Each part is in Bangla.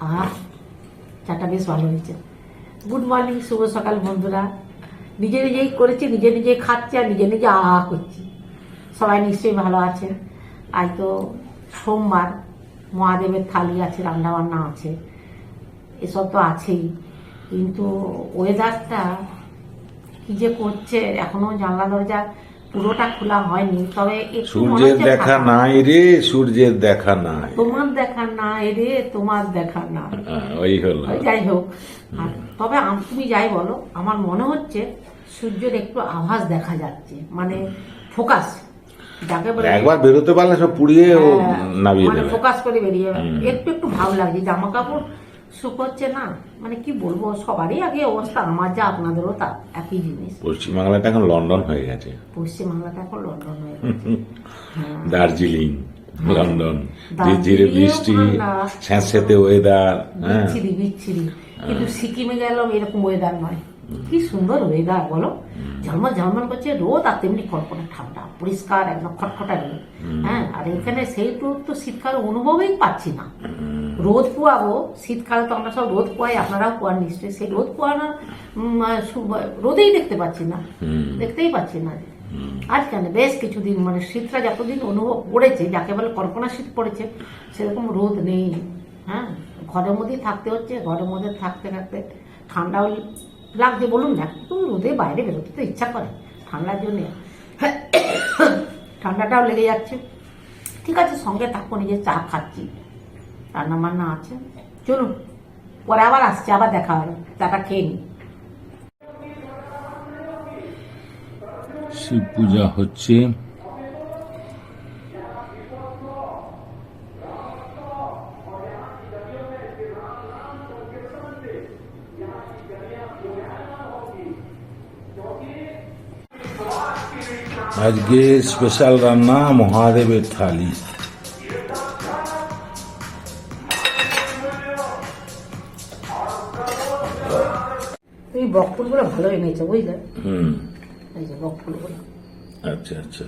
আহ, চাটা বেশ ভালো হয়েছে। গুড মর্নিং শুভ সকাল বন্ধুরা। নিজে নিজেই করেছি, নিজে নিজেই খাচ্ছি আর নিজে নিজে আহা করছি। সবাই নিশ্চয়ই ভালো আছেন। আজ তো সোমবার, মহাদেবের থালি আছে, রান্নাবান্না আছে। এসব তো আছেই। কিন্তু ওয়েদারটা কি যে করছে, এখনও জানলা দরজা পুরোটা খোলা হয়নি তবে সূর্যের দেখা। নাই রে সূর্যের দেখা নাই। তোমার দেখা না রে তোমার দেখা না। হ্যাঁ, ওই হলো। যাই হোক। আর তবে তুমি যাই বলো আমার মনে হচ্ছে সূর্যের একটু আভাস দেখা যাচ্ছে মানে ফোকাস। একবার বেরোতে পারলে সব পুড়িয়ে হ্যাঁ, নামিয়ে মানে দেবে। ফোকাস করে বেরিয়ে। একটু একটু ভালো লাগছে জামা কাপড় শুকোচ্ছে না? মানে কি বলব সবারই আগে অবস্থা আমার যা আপনাদেরও তা একই জিনিস। পশ্চিমবাংলাটা এখন লন্ডন হয়ে গেছে। পশ্চিমবাংলাটা এখন লন্ডন হয়ে গেছে। হ্যাঁ। দার্জিলিং লন্ডন দার্জিলিংও ঝিরে বৃষ্টি। স্যাঁতস্যাঁতে ওয়েদার হ্যাঁ। বিচ্ছিরি বিচ্ছিরি। কিন্তু সিকিমে গেলাম এরকম ওয়েদার নয়। কি সুন্দর ওয়েদার বলো। ঝলমল ঝলমল করছে রোদ আর তেমনি কল্পনা ঠান্ডা পরিষ্কার একদম খটখটা রোদ হ্যাঁ আর এখানে সেই রোদ তো শীতকাল অনুভবই পাচ্ছি না। রোদ পোয়াবো শীতকালে তো আমরা সব রোদ পোয়াই আপনারাও পোয়ান নিশ্চয়ই। সেই রোদ পোয়ানোর রোদেই দেখতে পাচ্ছি না। দেখতেই পাচ্ছি না। আজ কেন? বেশ কিছুদিন মানে শীতটা যতদিন অনুভব পড়েছে যাকে বলে কল্পনা শীত পড়েছে সেরকম রোদ নেই। হ্যাঁ? ঘরের মধ্যেই থাকতে হচ্ছে ঘরের মধ্যে থাকতে থাকতে ঠান্ডাও লাগছে বলুন না কিন্তু রোদে বাইরে বেরোতে তো ইচ্ছা করে ঠান্ডার জন্য। ঠান্ডাটাও লেগে যাচ্ছে। ঠিক আছে সঙ্গে থাকব নিজে চা খাচ্ছি। রান্না বান্না আছে। চলুন, পরে আবার আসছে, আবার দেখা হবে। চাটা খেয়ে নিই। শিব পূজা হচ্ছে। আজকে স্পেশাল রান্না মহাদেবের থালি। বকফুলগুলো ভালো এনেছো বুঝলে? হুম। এই যে বকফুলগুলো। আচ্ছা আচ্ছা।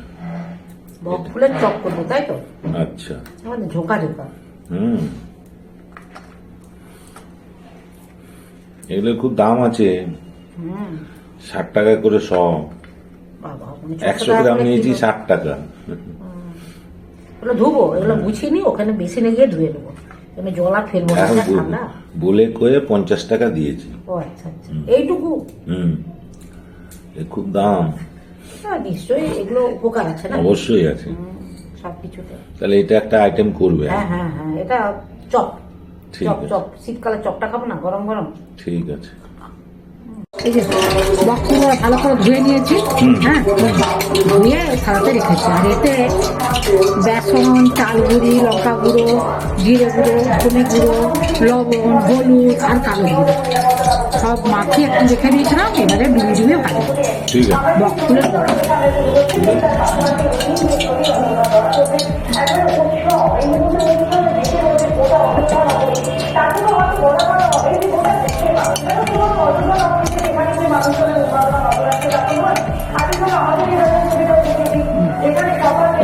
বকফুলের চপ করব তাই তো? আচ্ছা। মানে ঝোঁকা ঝোঁকা। হুম। এগুলো খুব দাম আছে। হুম। ষাট টাকা করে মানে একশো গ্রাম নিয়েছি ষাট টাকা। ধুবো এগুলো গুছিয়ে নিই ওখানে মেশিনে গিয়ে ধুয়ে নেব। এখানে জল আর ফেলব না এখন যা ঠান্ডা বলে কয়ে পঞ্চাশ টাকা দিয়েছি। ও আচ্ছা আচ্ছা। এইটুকু? হুম। এ খুব দাম। হ্যাঁ নিশ্চয়ই এগুলো উপকার আছে না? অবশ্যই আছে। সব কিছুতে। তাহলে এটা একটা আইটেম করবে। হ্যাঁ হ্যাঁ হ্যাঁ এটা চপ। Chop chop. শীতকালে চপটা খাব না? গরম গরম। ঠিক আছে। এই যে বক্সগুলো ভালো করে ধুয়ে নিয়েছি। হ্যাঁ? ধুয়ে থালাতে রেখেছি। আর এতে বেসন চাল গুঁড়ি লঙ্কা গুঁড়ো জিরে গুঁড়ো ধনে গুঁড়ো লবণ হলুদ আর কালো গুঁড়ো সব মাখিয়ে একটু রেখে দিয়েছিলাম এবারে ডুবে ডুবে আছে। বক্সগুলো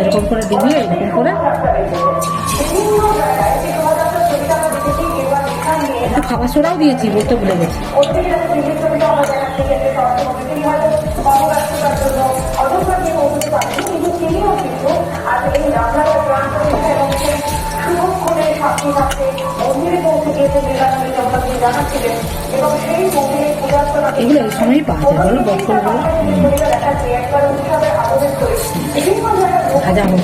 এরকম করে দিবি এরকম করে। খাবার সোডাও দিয়েছি বলতে ভুলে গেছি। সময়ই পাওয়া যায় বলো। বক্সগুলো ভাজা হোক।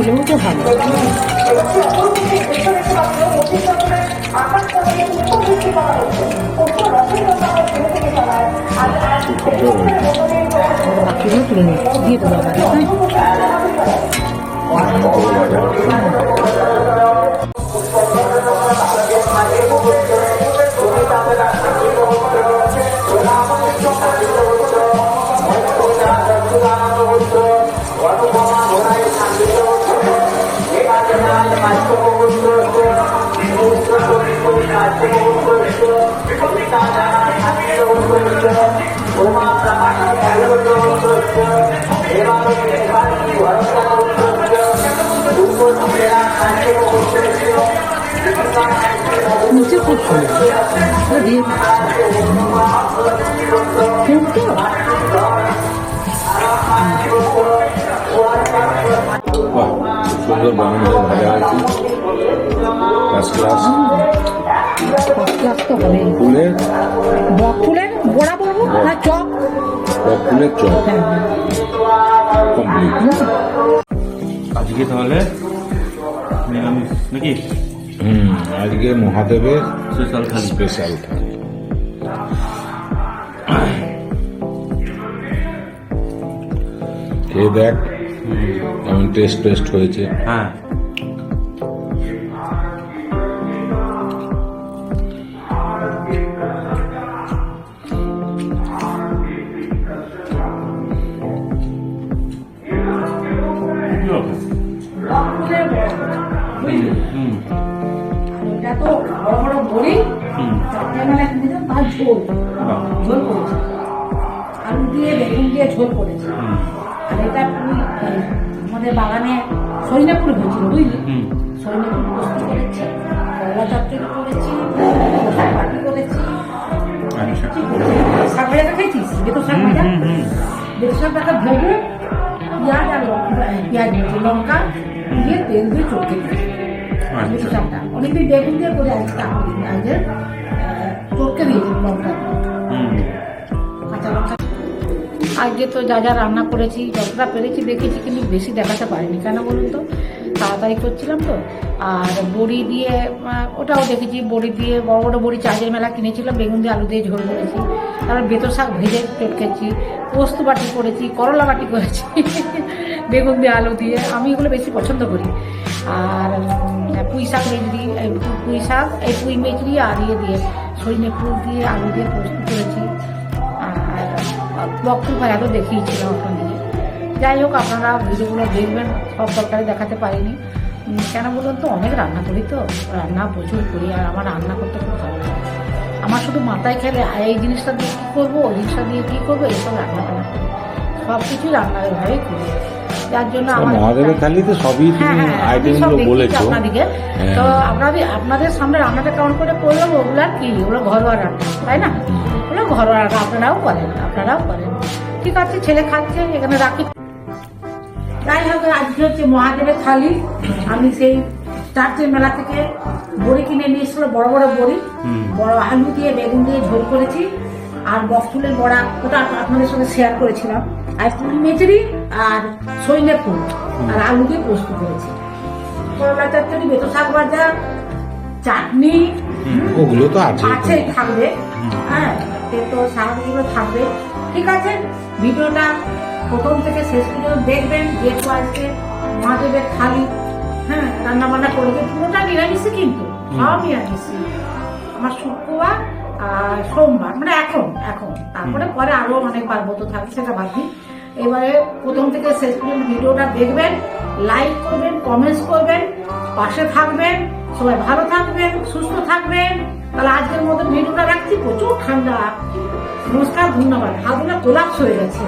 এগুলো ভাজা হচ্ছে তো। এবার তুলে নিচ্ছি হ্যাঁ ফুলেও তো ভালো বাকিগুলো তুলে নিচ্ছি দিয়ে দেবো আবার হ্যাঁ নিচে ফার্স্ট ক্লাস ক্লাস তো হবে বা চপ কমপ্লিট আজকে তাহলে নিরামিষ নাকি? হুম আজকে মহাদেবের স্পেশাল থালি। স্পেশাল থালি। খেয়ে দেখ কেমন টেস্ট টেস্ট হয়েছে। হ্যাঁ। বড় বড় তার ঝোল। ঝোল করেছে। আলু দিয়ে বেগুন দিয়ে ঝোল করেছে। আর এটা আমাদের বাগানে ফুল হয়েছিল বুঝলি? ফুল বস্তি করেছি চচ্চড়ি করেছি আচ্ছা। শাক ভাজাটা খেয়েছিস? শাক ভাজা? পেঁয়াজ আর লঙ্কা পেঁয়াজ লঙ্কা দিয়ে তেল দিয়ে চটকে দিয়েছি। আচ্ছা। বেগুন দিয়ে করে চটকে দিয়েছি লঙ্কা। কাঁচা লঙ্কা। আজকে তো যা যা রান্না করেছি যতটা পেরেছি দেখেছি কিন্তু বেশি দেখাতে পারিনি। কেন বলুন তো? তাড়াতাড়ি করছিলাম তো। আর বড়ি দিয়ে ওটাও দেখেছি বড়ি দিয়ে বড় বড় বড়ি চার্জের মেলা কিনেছিলাম বেগুন দিয়ে আলু দিয়ে ঝোল করেছি। তারপর বেতর শাক ভেজে চটকেছি পোস্ত বাটি করেছি করলা বাটি করেছি বেগুন দিয়ে আলু দিয়ে। আমি এগুলো বেশি পছন্দ করি। আর পুঁই শাক মেজরি পুঁই শাক এই পুঁই মেজরি আর ইয়ে দিয়ে সজনে ফুল দিয়ে আলু দিয়ে পোস্ত করেছি। আর বক্তব্য আরও দেখিয়েছিলাম ওখানে যাই হোক আপনারা ভিডিওগুলো দেখবেন সব তরকারি দেখাতে পারিনি। কেন বলুন তো অনেক রান্না করি তো রান্না প্রচুর করি আর আমার রান্না করতে খুব ভালো লাগে। আমার শুধু মাথায় খেলে "আয়, এই জিনিসটা দিয়ে কী করব ওই জিনিসটা দিয়ে কী করব এইসব রান্না বান্না করি। সব কিছুই রান্না এভাবেই করি। যার জন্য মহাদেবের থালিতে সবই হ্যাঁ তুমি হ্যাঁ আইটেমগুলো বলেছ। হ্যাঁ। তো আপনাদের আপনাদের সামনে রান্নাটা কেমন করে করলাম ওগুলো আর কি ওগুলো ঘরোয়া রান্না তাই না? ওগুলো ঘরোয়া রান্না আপনারাও করেন আপনারাও করেন। ঠিক আছে ছেলে খাচ্ছে এখানে রাখি। যাই হোক আজকে হচ্ছে মহাদেবের থালি। আমি সেই চার্চের মেলা থেকে বড়ি কিনে নিয়ে এসেছিল বড় বড় বড়ি। বড় আলু দিয়ে বেগুন দিয়ে ঝোল করেছি। আর বকফুলের বড়া ওটা আপনাদের সঙ্গে শেয়ার করেছিলাম। আর ফুল মেচড়ি আর সইনে ফুল আর আলু দিয়ে পোস্ত করেছি। করলা চচ্চড়ি বেতো শাক ভাজা চাটনি ওগুলো তো আছে আছে থাকবে। হ্যাঁ তেতো শাক এগুলো থাকবে। ঠিক আছে ভিডিওটা প্রথম থেকে শেষ পর্যন্ত দেখবেন যেহেতু আজকে মহাদেবের থালি হ্যাঁ রান্না বান্না করবে পুরোটা নিরামিষই কিন্তু সব নিরামিষই। আমার শুক্রবার সোমবার মানে এখন এখন। তারপরে পরে আরও অনেক পার্বত থাকবে সেটা বাকি এবারে প্রথম থেকে শেষ পর্যন্ত ভিডিওটা দেখবেন লাইক করবেন কমেন্টস করবেন পাশে থাকবেন সবাই ভালো থাকবেন সুস্থ থাকবেন। তাহলে আজকের মতো ভিডিওটা রাখছি প্রচুর ঠান্ডা। নমস্কার ধন্যবাদ। হাতগুলো কোলাপস হয়ে গেছে।